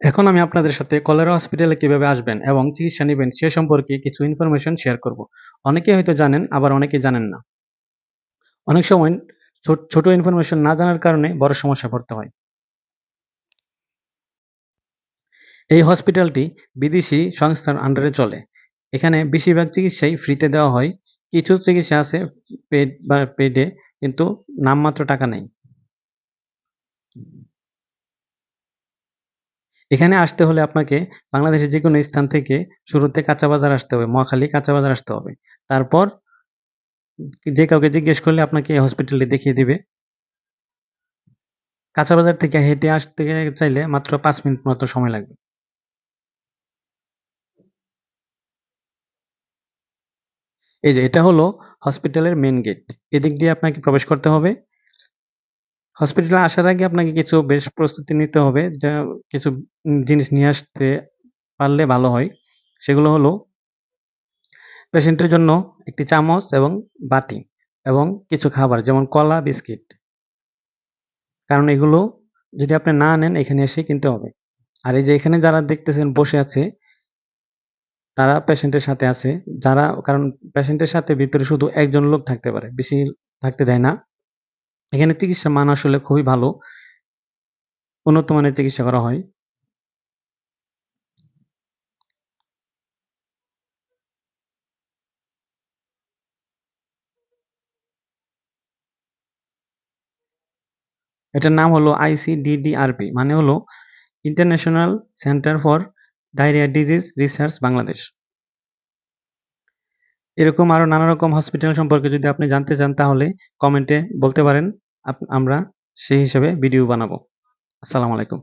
এখন আমি আপনাদের সাথে কলেরা হসপিটালে কীভাবে আসবেন এবং চিকিৎসা নিবেন সে সম্পর্কে কিছু ইনফরমেশন শেয়ার করব। অনেকে হয়তো জানেন আবার অনেকে জানেন না। অনেক সময় ছোট, ইনফরমেশন না জানার কারণে বড় সমস্যা পড়তে হয়। এই হসপিটালটি বিদেশি সংস্থার আন্ডারে চলে। এখানে বেশিরভাগ চিকিৎসাই ফ্রিতে দেওয়া হয়। কিছু চিকিৎসা আছে পেড বা পেডে কিন্তু নামমাত্র টাকা নেয়। এখানে আসতে হলে আপনাকে বাংলাদেশের যেকোনো স্থান থেকে শুরুতে কাঁচাবাজার আসতে হবে। মহাখালী কাঁচাবাজার আসতে হবে। তারপর যে কাউকে জিজ্ঞেস করলে আপনাকে এই হসপিটালটি দেখিয়ে দিবে। কাঁচাবাজার থেকে হেঁটে আসতে চাইলে মাত্র পাঁচ মিনিট মতো সময় লাগবে। এই যে, এটা হলো হসপিটালের মেন গেট। এদিক দিয়ে আপনাকে প্রবেশ করতে হবে। হসপিটালে আসার আগে আপনাকে কিছু বেশ প্রস্তুতি নিতে হবে। যা কিছু জিনিস নিয়ে আসতে পারলে ভালো হয়। সেগুলো হলো পেশেন্টের জন্য একটি চামচ এবং বাটি এবং কিছু খাবার যেমন কলা, বিস্কিট। কারণ এগুলো যদি আপনি না নেন এখানে এসে কিনতে হবে। আর এই যে এখানে যারা দেখতেছেন বসে আছে তারা পেশেন্টের সাথে আছে। যারা কারণ পেশেন্টের সাথে ভিতরে শুধু একজন লোক থাকতে পারে। বেশি থাকতে দেয় না। এখানে চিকিৎসার মান আসলে খুবই ভালো। উন্নত মানের চিকিৎসা করা হয়। এটার নাম হলো আইসিডিডিআরবি মানে হলো international centre for diarrhoea disease research Bangladesh. এরকম আরও নানা রকম হসপিটাল সম্পর্কে যদি আপনি জানতে চান, তাহলে কমেন্টে বলতে পারেন। আমরা সেই হিসেবে ভিডিও বানাবো। আসসালামু আলাইকুম।